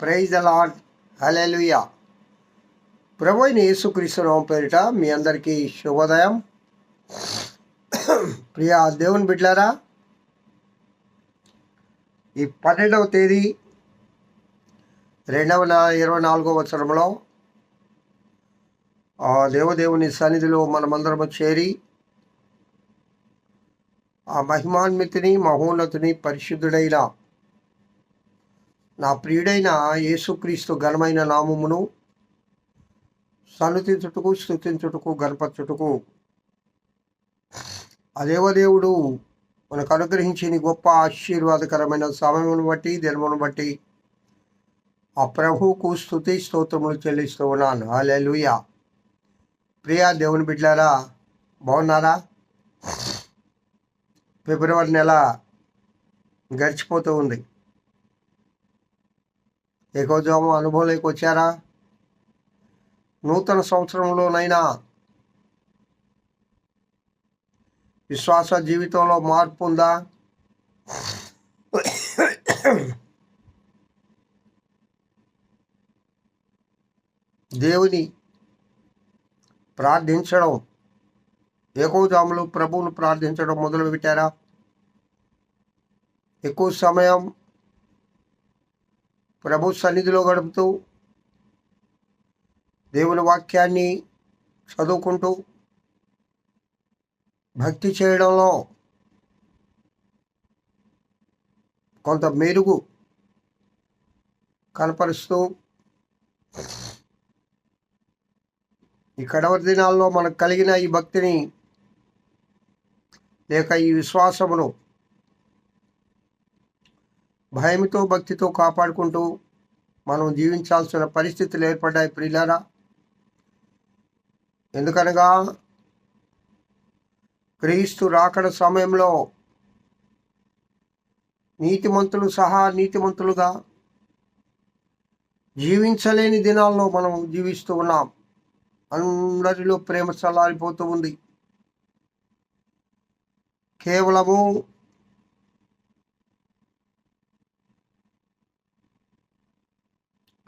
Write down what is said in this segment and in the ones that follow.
Praise అలాడ్ hallelujah ప్రభు అయిన యేసుక్రీస్తునామం పేరిట మీ అందరికీ శుభోదయం. ప్రియ దేవుని బిడ్డారా ఈ పన్నెండవ తేదీ రెండవ ఇరవై నాలుగవ సంవత్సరంలో ఆ దేవదేవుని సన్నిధిలో మనమందరము చేరి ఆ మహిమాన్వితిని మహోన్నతిని పరిశుద్ధుడైన నా ప్రియుడైన యేసుక్రీస్తు ఘనమైన నామమును సన్నుతించుటకు స్థుతించుటకు గణపరచుటకు అదేవదేవుడు మనకు అనుగ్రహించిన గొప్ప ఆశీర్వాదకరమైన సమయమును బట్టి దినమును బట్టి ఆ ప్రభువుకు స్థుతి స్తోత్రములు చెల్లిస్తూ ఉన్నాను. అలెలుయ ప్రియా దేవుని బిడ్డారా బాగున్నారా? ఫిబ్రవరి నెల గడిచిపోతూ ఉంది. ఏకోజాము అనుభవంలోకి వచ్చారా నూతన సంవత్సరంలోనైనా విశ్వాస జీవితంలో మార్పు ఉందా? దేవుని ప్రార్థించడం ఏకోజాములు ప్రభువును ప్రార్థించడం మొదలు పెట్టారా ఎక్కువ సమయం ప్రభు సన్నిధిలో గడుపుతూ దేవుని వాక్యాన్ని చదువుకుంటూ భక్తి చేయడంలో కొంత మెరుగు కనపరుస్తూ ఈ కడవరి దినాల్లో మనకు కలిగిన ఈ భక్తిని లేక ఈ విశ్వాసమును భయంతో భక్తితో కాపాడుకుంటూ మనం జీవించాల్సిన పరిస్థితులు ఏర్పడ్డాయి ప్రియులారా. ఎందుకనగా క్రీస్తు రాకడ సమయంలో నీతిమంతులు సహా నీతిమంతులుగా జీవించలేని దినాల్లో మనం జీవిస్తూ ఉన్నాం. అందరిలో ప్రేమ చల్లారిపోతూ ఉంది. కేవలము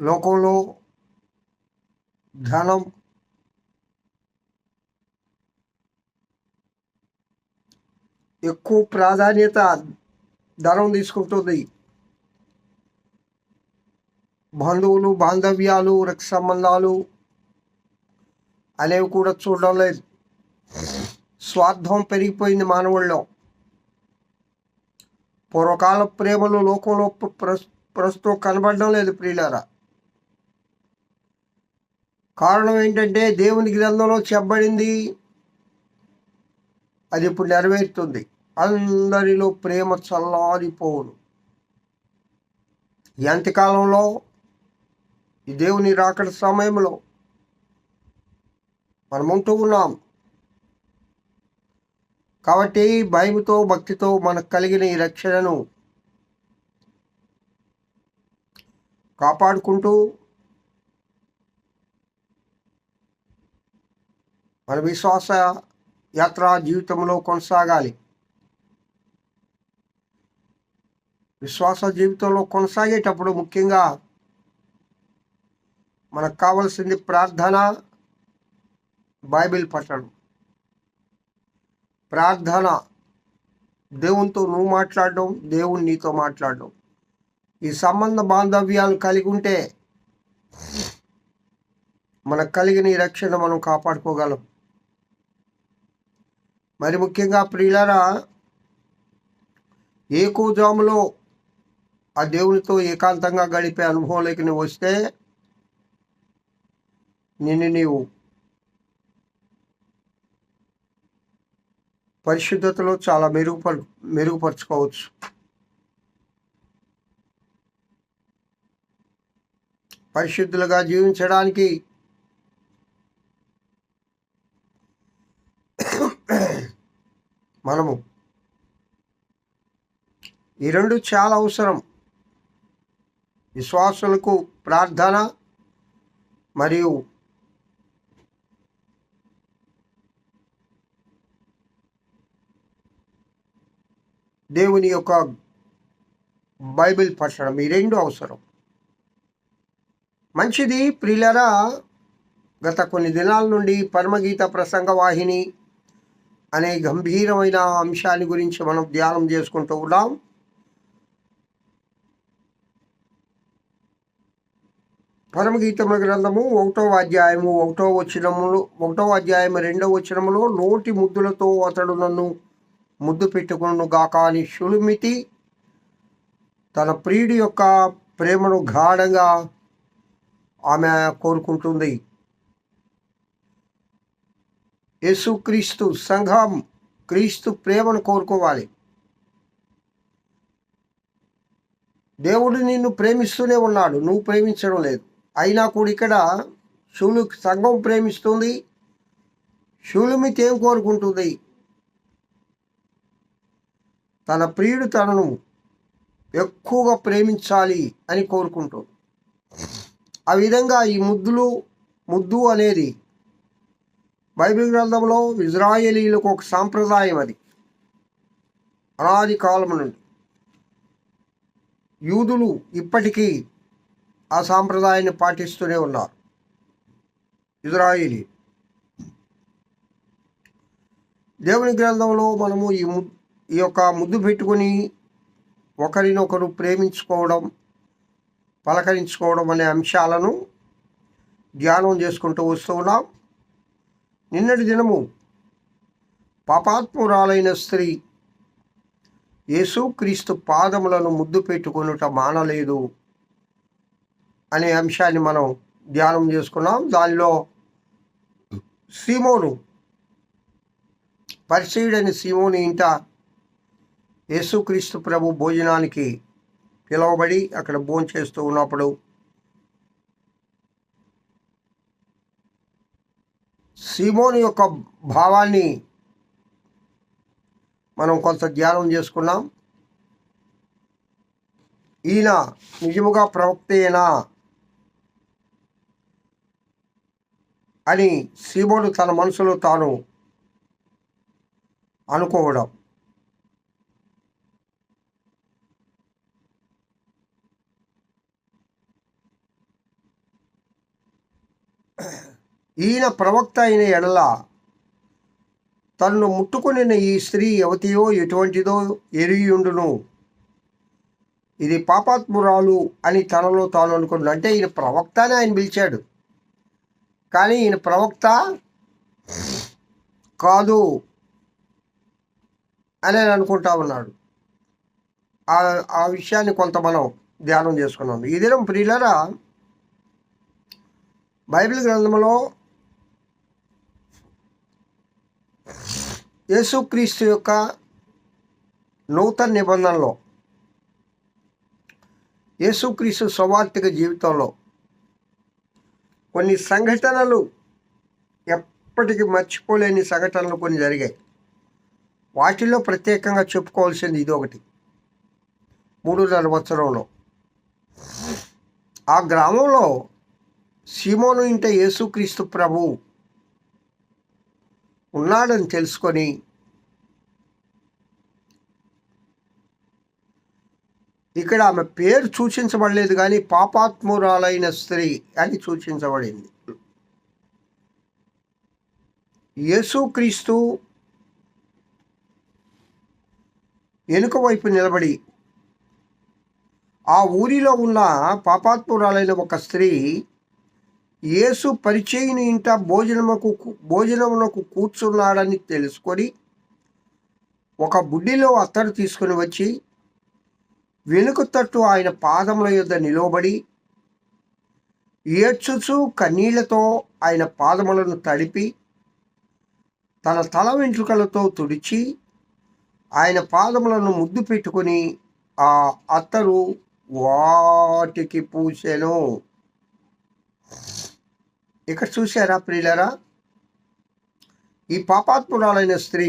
లోకంలో ధనం ఎక్కువ ప్రాధాన్యత ధనం తీసుకుంటుంది. బంధువులు బాంధవ్యాలు రక్ష సంబంధాలు అనేవి కూడా చూడడం లేదు. స్వార్థం పెరిగిపోయింది మానవుల్లో. పూర్వకాల ప్రేమలు లోకంలో ప్ర- ప్రస్తుతం కనబడడం లేదు ప్రియులారా. కారణం ఏంటంటే దేవుని గ్రంథంలో చెప్పబడింది. అది ఇప్పుడు నెరవేరుతుంది. అందరిలో ప్రేమ చల్లారిపోవును ఈ అంత్యకాలంలో ఈ దేవుని రాకడ సమయంలో మనం ఉంటూ ఉన్నాం. కాబట్టి భయముతో భక్తితో మనకు కలిగిన ఈ రక్షణను కాపాడుకుంటూ మన విశ్వాస యాత్ర జీవితంలో కొనసాగాలి. విశ్వాస జీవితంలో కొనసాగేటప్పుడు ముఖ్యంగా మనకు కావాల్సింది ప్రార్థన బైబిల్ పట్టడం ప్రార్థన దేవునితో నువ్వు మాట్లాడడం దేవుని నీతో మాట్లాడడం. ఈ సంబంధ బాంధవ్యాలు కలిగి ఉంటే మనకు కలిగిన ఈ రక్షణ మనం కాపాడుకోగలం. మరి ముఖ్యంగా ప్రియులరా ఏ ఆ దేవునితో ఏకాంతంగా గడిపే అనుభవంలోకి నువ్వు వస్తే నిన్ను నీవు పరిశుద్ధతలో చాలా మెరుగుపరు మెరుగుపరుచుకోవచ్చు. పరిశుద్ధులుగా జీవించడానికి మనము. ఈ రెండు చాలా అవసరం. విశ్వాసులకు ప్రార్థన మరియు దేవుని యొక్క బైబిల్ పఠనం ఈ రెండు అవసరం. మంచిది ప్రిలరా గత కొన్ని దినాల నుండి పరమగీత ప్రసంగ వాహిని అనే గంభీరమైన అంశాన్ని గురించి మనం ధ్యానం చేసుకుంటూ ఉన్నాం. పరమగీతముల గ్రంథము ఒకటో అధ్యాయము ఒకటో వచ్చినములు ఒకటో అధ్యాయం రెండవ వచ్చినములో నోటి ముద్దులతో అతడు నన్ను ముద్దు పెట్టుకును గాక అని షులుమితి తన ప్రియుడి యొక్క ప్రేమను గాఢంగా ఆమె కోరుకుంటుంది. యేసుక్రీస్తు సంఘం క్రీస్తు ప్రేమను కోరుకోవాలి. దేవుడు నిన్ను ప్రేమిస్తూనే ఉన్నాడు. నువ్వు ప్రేమించడం లేదు. అయినా కూడా ఇక్కడ శివులు సంఘం ప్రేమిస్తుంది. శివులమితి ఏం కోరుకుంటుంది? తన ప్రియుడు తనను ఎక్కువగా ప్రేమించాలి అని కోరుకుంటుంది. ఆ విధంగా ఈ ముద్దులు ముద్దు అనేది బైబిల్ గ్రంథంలో ఇజ్రాయేలీలకు ఒక సాంప్రదాయం అది. అనాది కాలం నుండి. యూదులు ఇప్పటికీ ఆ సాంప్రదాయాన్ని పాటిస్తూనే ఉన్నారు. ఇజ్రాయేలీ దేవుని గ్రంథంలో మనము ఈ ఈ యొక్క ముద్దు పెట్టుకొని ఒకరినొకరు ప్రేమించుకోవడం పలకరించుకోవడం అనే అంశాలను ధ్యానం చేసుకుంటూ వస్తూ ఉన్నాం. నిన్నటి దినము పాపాత్మురాలైన స్త్రీ యేసుక్రీస్తు పాదములను ముద్దు పెట్టుకొనుట మానలేదు అనే అంశాన్ని మనం ధ్యానం చేసుకున్నాం. దానిలో సీమోను పరిచయుడని సీమోని ఇంట యేసుక్రీస్తు ప్రభు భోజనానికి పిలువబడి అక్కడ భోజనం చేస్తూ ఉన్నప్పుడు సీమోని యొక్క భావాన్ని మనం కొంత ధ్యానం చేసుకున్నాం. ఈయన నిజముగా ప్రవక్తేనా అని సీమోను తన మనసులో తాను అనుకోవడం. ఈయన ప్రవక్త అయిన ఎడల తన్ను ముట్టుకుని ఈ స్త్రీ యువతియో ఎటువంటిదో ఎరియుండును. ఇది పాపాత్మురాలు అని తనలో తాను అనుకున్నాడు అంటే ఈయన ప్రవక్త అని ఆయన పిలిచాడు. కానీ ఈయన ప్రవక్త కాదు అని ఆయన అనుకుంటా ఉన్నాడు. ఆ విషయాన్ని కొంత మనం ధ్యానం చేసుకున్నాం. ఈ దినం ప్రియులరా బైబిల్ గ్రంథంలో యేసుక్రీస్తు యొక్క నూతన నిబంధనలో యేసుక్రీస్తు స్వార్థిక జీవితంలో కొన్ని సంఘటనలు ఎప్పటికీ మర్చిపోలేని సంఘటనలు కొన్ని జరిగాయి. వాటిలో ప్రత్యేకంగా చెప్పుకోవాల్సింది ఇది ఒకటి. మూడున్నర సంవత్సరంలో ఆ గ్రామంలో సీమోను ఇంట యేసుక్రీస్తు ప్రభు ఉన్నాడని తెలుసుకొని ఇక్కడ ఆమె పేరు సూచించబడలేదు కానీ పాపాత్మురాలైన స్త్రీ అని సూచించబడింది. యేసుక్రీస్తు వెనుక వైపు నిలబడి ఆ ఊరిలో ఉన్న పాపాత్మురాలైన ఒక స్త్రీ యేసు పరిచయుని ఇంట భోజనముకు భోజనమునకు కూర్చున్నాడని తెలుసుకొని ఒక బుడ్డిలో అత్తడు తీసుకుని వచ్చి వెనుక తట్టు ఆయన పాదముల యొద్ద నిలవబడి ఏడ్చుచు కన్నీళ్ళతో ఆయన పాదములను తడిపి తన తల వెంట్రుకలతో తుడిచి ఆయన పాదములను ముద్దు పెట్టుకుని ఆ అత్తరు వాటికి పూసెను. ఇక్కడ చూశారా ప్రియులరా? ఈ పాపాత్మురాలైన స్త్రీ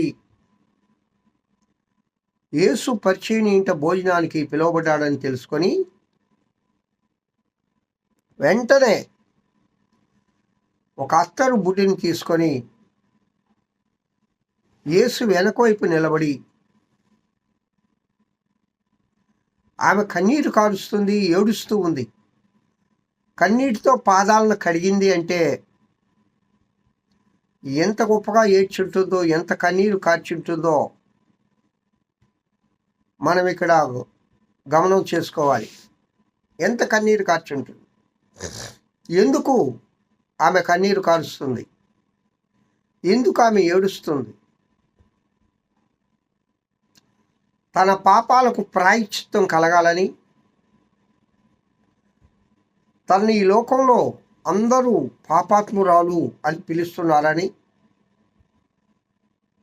యేసు పరిచయం ఇంట భోజనానికి పిలువబడ్డాడని తెలుసుకొని వెంటనే ఒక అత్తరు బుడ్డిని తీసుకొని యేసు వెనకవైపు నిలబడి ఆమె కన్నీరు కారుస్తుంది ఏడుస్తూ ఉంది. కన్నీటితో పాదాలను కడిగింది అంటే ఎంత గొప్పగా ఏడ్చుంటుందో ఎంత కన్నీరు కార్చుంటుందో మనం ఇక్కడ గమనం చేసుకోవాలి. ఎంత కన్నీరు కార్చుంటుంది? ఎందుకు ఆమె కన్నీరు కారుస్తుంది? ఎందుకు ఆమె ఏడుస్తుంది? తన పాపాలకు ప్రాయశ్చిత్తం కలగాలని తనని ఈ లోకంలో అందరూ పాపాత్మురాలు అని పిలుస్తున్నారని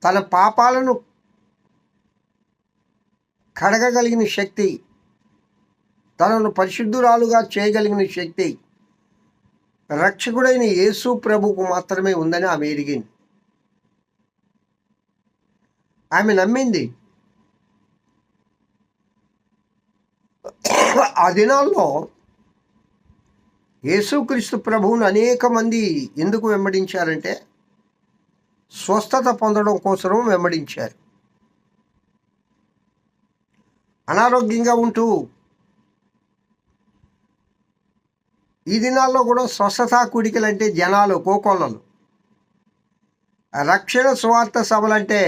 తన పాపాలను కడగగలిగిన శక్తి తనను పరిశుద్ధురాలుగా చేయగలిగిన శక్తి రక్షకుడైన యేసు ప్రభుకు మాత్రమే ఉందని ఆమె ఎరిగింది. ఆమె నమ్మింది ఆ దినాల్లో యేసుక్రీస్తు ప్రభువును అనేక మంది ఎందుకు వెంబడించారంటే స్వస్థత పొందడం కోసం వెంబడించారు. అనారోగ్యంగా ఉంటూ ఈ దినాల్లో కూడా స్వస్థత కుడికలు అంటే జనాలు కోకొల్లలు. రక్షణ స్వార్థ సభలంటే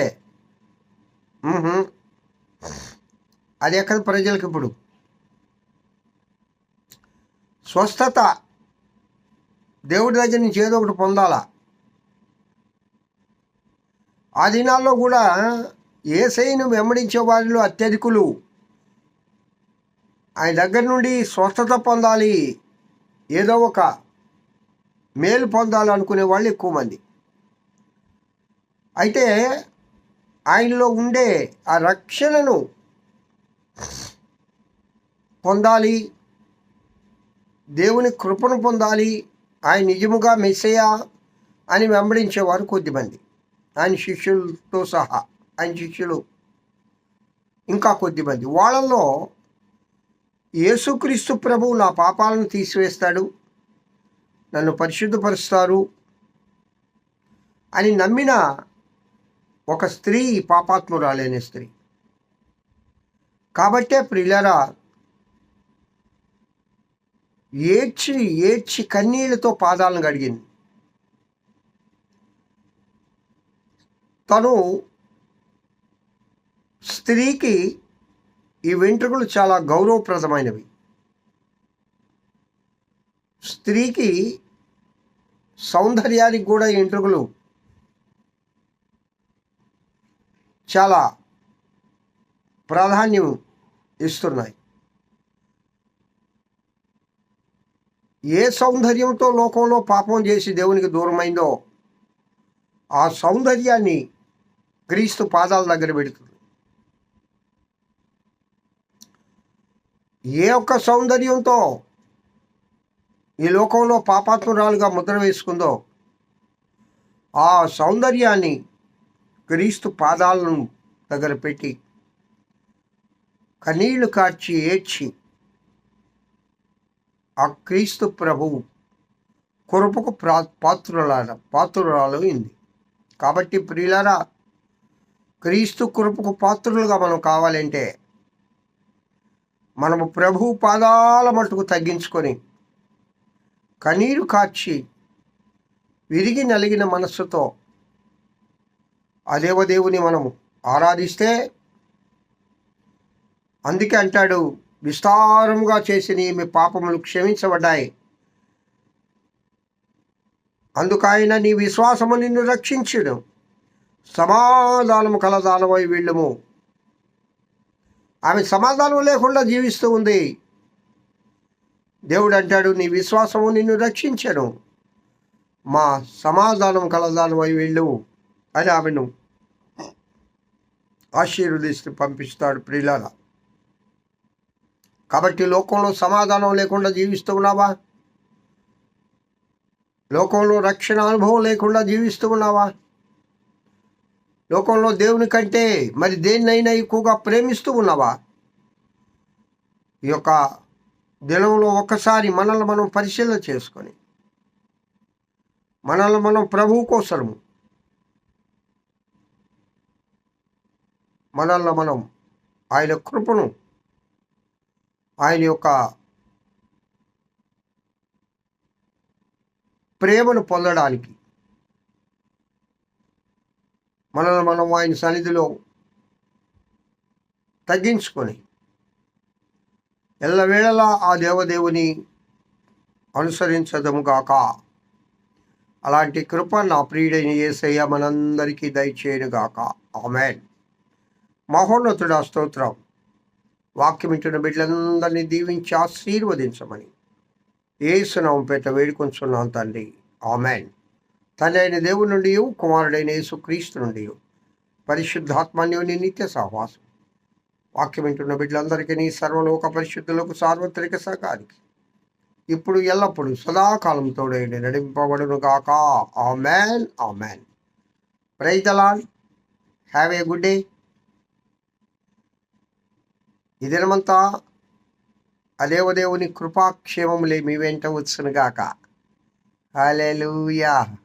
అది ఎక్కడ ప్రజలకు ఇప్పుడు? స్వస్థత దేవుడి దగ్గర నుంచి ఏదో ఒకటి పొందాలా? ఆ దినాల్లో కూడా ఏసైను వెంబడించే వారిలో అత్యధికులు. ఆయన దగ్గర నుండి స్వస్థత పొందాలి. ఏదో ఒక మేలు పొందాలనుకునే వాళ్ళు ఎక్కువ మంది. అయితే ఆయనలో ఉండే ఆ రక్షణను పొందాలి. దేవుని కృపను పొందాలి. ఆయన నిజముగా మెస్సయా అని వెంబడించేవారు కొద్దిమంది. ఆయన శిష్యులతో సహా ఆయన శిష్యులు ఇంకా కొద్దిమంది. వాళ్ళల్లో యేసుక్రీస్తు ప్రభువు నా పాపాలను తీసివేస్తాడు నన్ను పరిశుద్ధపరుస్తారు అని నమ్మిన ఒక స్త్రీ పాపాత్మురాలైన స్త్రీ. కాబట్టే ప్రియులరా ఏడ్చి ఏడ్చి కన్నీళ్ళతో పాదాలను కడిగింది. తను స్త్రీకి ఈ వెంట్రుకలు చాలా గౌరవప్రదమైనవి. స్త్రీకి సౌందర్యానికి కూడా ఈ వెంట్రుకలు చాలా ప్రాధాన్యం ఇస్తున్నాయి. ఏ సౌందర్యంతో లోకంలో పాపం చేసి దేవునికి దూరమైందో ఆ సౌందర్యాన్ని క్రీస్తు పాదాల దగ్గర పెడుతుంది. ఏ ఒక్క సౌందర్యంతో ఈ లోకంలో పాపాత్మురాలుగా ముద్ర వేసుకుందో ఆ సౌందర్యాన్ని క్రీస్తు పాదాలను దగ్గర పెట్టి కన్నీళ్ళు కార్చి ఏడ్చి ఆ క్రీస్తు ప్రభువు కొరపుకు ప్రా పాత్రులార పాత్రురాలైంది. కాబట్టి ప్రియులారా క్రీస్తు కృపకు పాత్రులుగా మనం కావాలంటే మనము ప్రభు పాదాల మటుకు తగ్గించుకొని కన్నీరు కార్చి విరిగి నలిగిన మనస్సుతో ఆ దేవదేవుని మనము ఆరాధిస్తే అందుకే అంటాడు విస్తారముగా చేసిన మీ పాపములు క్షమించబడ్డాయి. అందుకైన నీ విశ్వాసము నిన్ను రక్షించడం సమాధానము కలదానమై వీళ్ళము. ఆమె సమాధానం లేకుండా జీవిస్తూ ఉంది. దేవుడు అంటాడు నీ విశ్వాసము నిన్ను రక్షించను. మా సమాధానం కలదానమై వీళ్ళు అని ఆమెను ఆశీర్వదిస్తూ పంపిస్తాడు ప్రియులారా. కాబట్టి లోకంలో సమాధానం లేకుండా జీవిస్తూ ఉన్నావా? లోకంలో రక్షణ అనుభవం లేకుండా జీవిస్తూ ఉన్నావా? లోకంలో దేవుని కంటే మరి దేన్నైనా ఎక్కువగా ప్రేమిస్తూ ఉన్నావా? ఈ యొక్క దినంలో ఒక్కసారి మనల్ని మనం పరిశీలన చేసుకొని మనల్ని మనం ప్రభువు కోసము మనల్ని మనం ఆయన కృపను ఆయన యొక్క ప్రేమను పొందడానికి మనల్ని మనం ఆయన సన్నిధిలో తగ్గించుకొని ఎల్లవేళలా ఆ దేవదేవుని అనుసరించదము గాక అలాంటి కృప నా ప్రియుడైన ఏసయ్య మనందరికీ దయచేయను గాక ఆమెన్. మహోన్నతుడా స్తోత్రం. వాక్యం ఇంటున్న బిడ్డలందరినీ దీవించి ఆశీర్వదించమని ఏసునామం పేట వేడుకొంచున్నాం తండ్రి. ఆమెన్. తండ్రి అయిన దేవుని నుండి కుమారుడైన యేసు క్రీస్తు నుండి పరిశుద్ధాత్మన్యుని నిత్య సహవాసం. వాక్యం వింటున్న బిడ్డలందరికీ నీ సర్వలోక పరిశుద్ధులకు సార్వత్రిక సహకారికి ఇప్పుడు ఎల్లప్పుడూ సదాకాలం తోడైండి నడింపబడును గాక. ఆమెన్. ఆమెన్. ప్రైజలాల్ హ్యావ్ ఏ గుడ్ డే. ఈ దినమంతా అదేవదేవుని కృపాక్షేమములే మీ వెంట వచ్చునుగాక. గాక